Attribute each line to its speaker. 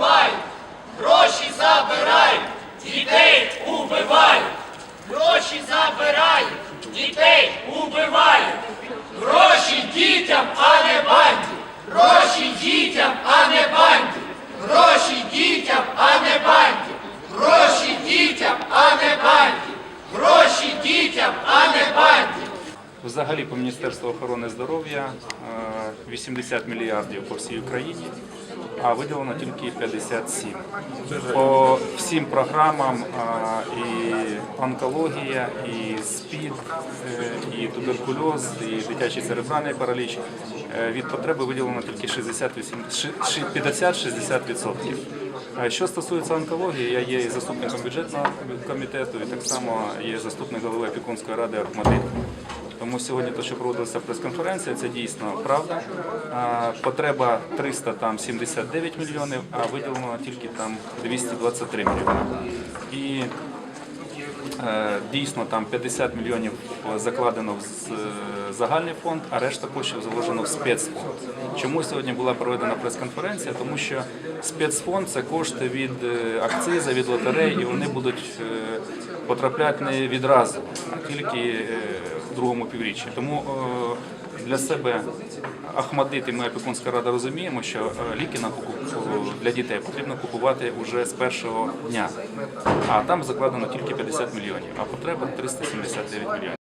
Speaker 1: вбивай, гроші забирай, дітей убивай, гроші забирай, дітей убивай, гроші дітям, а не банді, гроші дітям, а не банді, гроші дітям, а не банді, гроші дітям, а не банді, гроші дітям, а не банді.
Speaker 2: Взагалі по Міністерству охорони здоров'я е, 80 мільярдів по всій Україні а виділено тільки 57. По всім програмам і онкологія, і СПІД, е, і туберкульоз, і дитячий церебральний параліч. е, Від потреби виділено тільки 68 ши- 50-60%. Е, Що стосується онкології, я є і заступником бюджетного комітету, і так само є заступник голови опікунської ради Ахмадит. Тому сьогодні те, що проводилася прес-конференція, це дійсно правда. Потреба 379 мільйонів, а виділено тільки там 223 мільйони. І дійсно там 50 мільйонів закладено в е, загальний фонд, а решта коштів заложено в спецфонд. Чому сьогодні була проведена прес-конференція? Тому що спецфонд це кошти від е, акциза, від лотерей, і вони будуть е, потрапляти не відразу, а тільки е, в другому півріччі. Тому е, для себе Ахмадит і ми опікунська рада розуміємо, що е, ліки на для дітей потрібно купувати вже з першого дня, а там закладено тільки 50 мільйонів, а потреба 379 мільйонів.